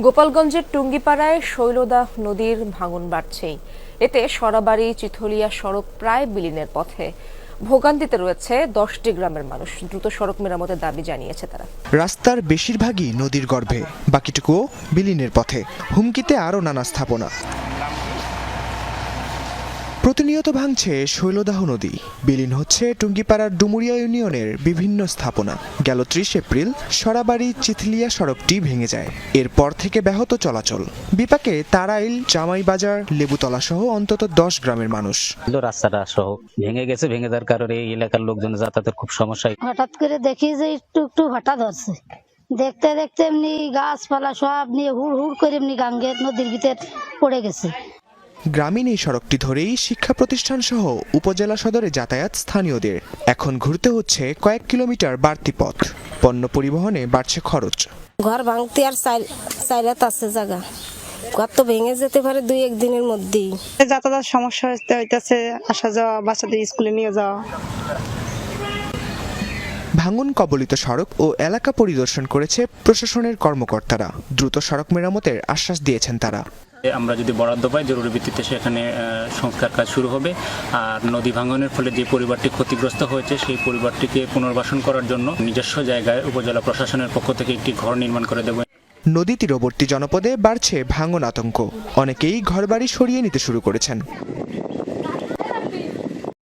গোপালগঞ্জের টুঙ্গিপাড়ায় শৈলদা নদীর ভাঙন বাড়ছেই। এতে সরাবাড়ি, চিথলিয়া সড়ক প্রায় বিলীনের পথে। ভোগান্তিতে রয়েছে দশটি গ্রামের মানুষ। দ্রুত সড়ক মেরামতের দাবি জানিয়েছে তারা। রাস্তার বেশিরভাগই নদীর গর্ভে, বাকিটুকুও বিলীনের পথে। হুমকিতে আরও নানা স্থাপনা। প্রতিনিয়ত ভাঙছে শৈলদাহ নদী। বিলীন হচ্ছে টুঙ্গিপাড়ার ডুমুরিয়া ইউনিয়নের বিভিন্ন স্থাপনা। গেল ত্রিশ এপ্রিল সরাবাড়ি চিথলিয়া সড়কটি ভেঙে যায়। এরপর থেকে ব্যাহত চলাচল। বিপাকে তারাইল জামাইবাজার লেবুতলা সহ অন্তত দশ গ্রামের মানুষ। রাস্তাটা সহ ভেঙে গেছে ভেঙে যাওয়ার কারণে এই এলাকার লোকজন যাতায়াতের খুব সমস্যা হঠাৎ করে দেখি যে একটু একটু হঠাৎ ধরছে। দেখতে দেখতে এমনি গাছপালা সব নিয়ে হুড় হুড় করে এমনি গাঙ্গে নদীর ভিতর পড়ে গেছে। গ্রামীণ এই সড়কটি ধরেই শিক্ষা প্রতিষ্ঠান সহ উপজেলা সদরে যাতায়াত স্থানীয়দের। এখন ঘুরতে হচ্ছে কয়েক কিলোমিটার বাড়তি পথ। পণ্য পরিবহনে বাড়ছে খরচ। ঘর ভাঙতে আর চার আছে জায়গা ঘর তো ভেঙে যেতে পারে দুই একদিনের মধ্যেই। যাতায়াত সমস্যা হইতেছে আসা যাওয়া বাচ্চাদের স্কুলে নিয়ে যাওয়া। ভাঙন কবলিত সড়ক ও এলাকা পরিদর্শন করেছে প্রশাসনের কর্মকর্তারা। দ্রুত সড়ক মেরামতের আশ্বাস দিয়েছেন তারা। আমরা যদি বরাদ্দ পাই, জরুরি ভিত্তিতে সেখানে সংস্কার কাজ শুরু হবে। আর নদী ভাঙনের ফলে যে পরিবারটি ক্ষতিগ্রস্ত হয়েছে, সেই পরিবারটিকে পুনর্বাসন করার জন্য নিজস্ব জায়গায় উপজেলা প্রশাসনের পক্ষ থেকে একটি ঘর নির্মাণ করে দেব। নদী তীরবর্তী জনপদে বাড়ছে ভাঙন আতঙ্ক। অনেকেই ঘরবাড়ি সরিয়ে নিতে শুরু করেছেন।